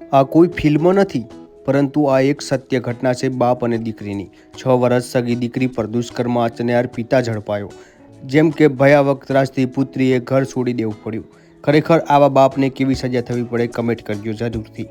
આ કોઈ ફિલ્મ નથી, પરંતુ આ એક સત્ય ઘટના છે બાપ અને દીકરીની. છ વર્ષ સગી દીકરી પર દુષ્કર્મ આચનાર પિતા ઝડપાયો, જેમ કે ભયાવક ત્રાસથી પુત્રીએ ઘર છોડી દેવું પડ્યું. ખરેખર આવા બાપને કેવી સજા થવી પડે કમેન્ટ કરજો જરૂરથી.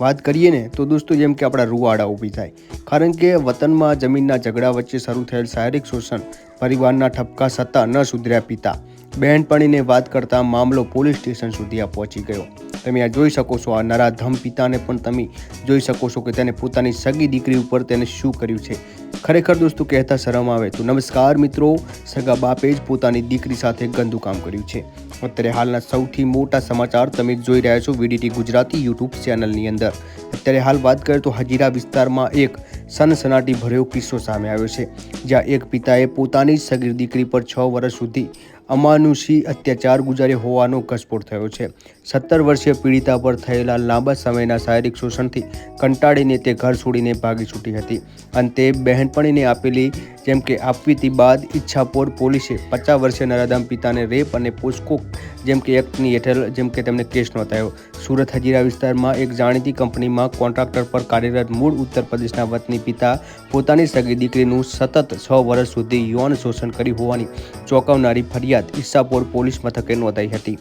વાત કરીએ ને, તો દોસ્તો જેમ કે આપણા રૂવાડા ઊભી થાય. કારણ કે વતનમાં જમીનના ઝઘડા વચ્ચે શરૂ થયેલ શારીરિક શોષણ, પરિવારના ઠપકા સત્તા ન સુધર્યા પિતા. બહેનપણીને વાત કરતા મામલો પોલીસ સ્ટેશન સુધી આ પહોંચી ગયો. તમે આ જોઈ શકો છો, આ નરાધમ પિતાને પણ તમે જોઈ શકો છો કે તેને પોતાની સગી દીકરી ઉપર તેને શું કર્યું છે. ખરેખર દોસ્તો, કહેતા શરમ આવે તો. નમસ્કાર મિત્રો, સગા બાપે જ પોતાની દીકરી સાથે ગંદુ કામ કર્યું છે. અત્યારે હાલના સૌથી મોટા સમાચાર તમે જોઈ રહ્યા છો વીડીટી ગુજરાતી યુટ્યુબ ચેનલની અંદર. અત્યારે હાલ વાત કરીએ તો હજીરા વિસ્તારમાં એક સનસનાટી ભર્યો કિસ્સો સામે આવ્યો છે, જ્યાં એક પિતાએ પોતાની સગીર દીકરી પર છ વર્ષ સુધી અમાનુષી અત્યાચાર ગુજારી હોવાનો ઘસફોડ થયો છે. સત્તર વર્ષીય પીડિતા પર થયેલા લાંબા સમયના શારીરિક શોષણથી કંટાળીને તે ઘર છોડીને ભાગી છૂટી હતી. અંતે બહેનપણીને આપેલી જેમ કે આપવીતી બાદ ઈચ્છાપોર પોલીસે પચાસ વર્ષીય નરાધામ પિતાને રેપ અને પોસ્કો જેમ કે એક્ટની હેઠળ જેમ કે તેમને કેસ નોંધાયો. સુરત હજીરા વિસ્તારમાં એક જાણીતી કંપનીમાં કોન્ટ્રાક્ટર પર કાર્યરત મૂળ ઉત્તર પ્રદેશના વતની પિતા પોતાની સગી દીકરીનું સતત છ વર્ષ સુધી યૌન શોષણ કર્યું હોવાની ચોંકાવનારી ફરિયાદ ઈસાપોર પોલીસ મથકે નોંધાઈ હતી.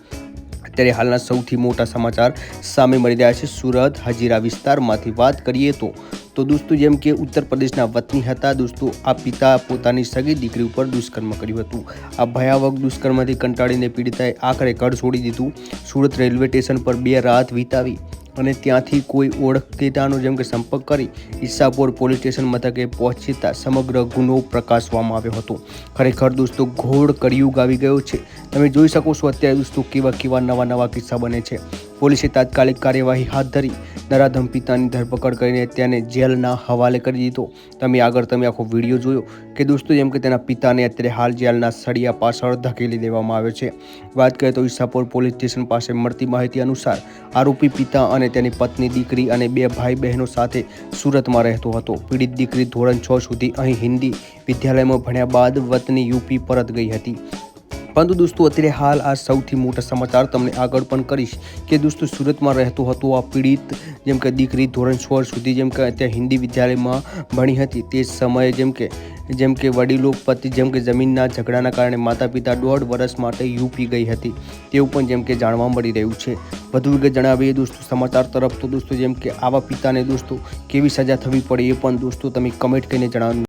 અત્યારે હાલના સૌથી મોટા સમાચાર સામે મળી રહ્યા છે. સુરત, હજીરા વિસ્તારમાંથી વાત કરીએ તો તો દોસ્તો જેમ કે ઉત્તર પ્રદેશના વતની હતા દોસ્તો, આ પિતા પોતાની સગી દીકરી ઉપર દુષ્કર્મ કર્યું હતું. આ ભયાવક દુષ્કર્મથી કંટાળીને પીડિતાએ આખરે ઘર છોડી દીધું. સુરત રેલવે સ્ટેશન પર બે રાત વિતાવી અને ત્યાંથી કોઈ ઓળખીતાનો જેમ કે સંપર્ક કરી ઈસાપોર પોલીસ સ્ટેશન મથકે પહોંચતા સમગ્ર ગુનો પ્રકાશવામાં આવ્યો હતો. ખરેખર દોસ્તો ઘોડ કળિયુગ આવી ગયો છે. તમે જોઈ શકો છો અત્યારે દોસ્તો કેવા કેવા નવા નવા કિસ્સા બને છે. પોલીસે તાત્કાલિક કાર્યવાહી હાથ ધરી નરાધમ પિતાની ધરપકડ કરીને તેને જેલના હવાલે કરી દીધો. તમે આગળ તમે આખો વીડિયો જોયો કે દોસ્તો જેમ કે તેના પિતાને અત્યારે હાલ જેલના સળિયા પાછળ ધકેલી દેવામાં આવ્યો છે. વાત કરીએ તો ઈસાપોર પોલીસ સ્ટેશન પાસે મળતી માહિતી અનુસાર આરોપી પિતા અને તેની પત્ની, દીકરી અને બે ભાઈ બહેનો સાથે સુરતમાં રહેતો હતો. પીડિત દીકરી ધોરણ છ સુધી અહીં હિન્દી વિદ્યાલયમાં ભણ્યા બાદ વતની યુપી પરત ગઈ હતી. પરંતુ દોસ્તો, અત્યારે હાલ આ સૌથી મોટા સમાચાર તમને આગળ પણ કરીશ કે દોસ્તો, સુરતમાં રહેતો હતો આ પીડિત, જેમ કે દીકરી ધોરણ છ સુધી, જેમ કે ત્યાં હિન્દી વિદ્યાલયમાં ભણી હતી તે સમયે, જેમ કે જેમ કે વડીલો, પતિ, જેમ કે જમીનના ઝઘડાના કારણે માતા પિતા દોઢ વર્ષ માટે યુપી ગઈ હતી. તેવું પણ જેમ કે જાણવા મળી રહ્યું છે. વધુ વિગત જણાવીએ દોસ્તો, સમાચાર તરફ તો દોસ્તો, જેમ કે આવા પિતાને દોસ્તો કેવી સજા થવી પડે એ પણ દોસ્તો તમે કમેન્ટ કરીને જણાવવાનું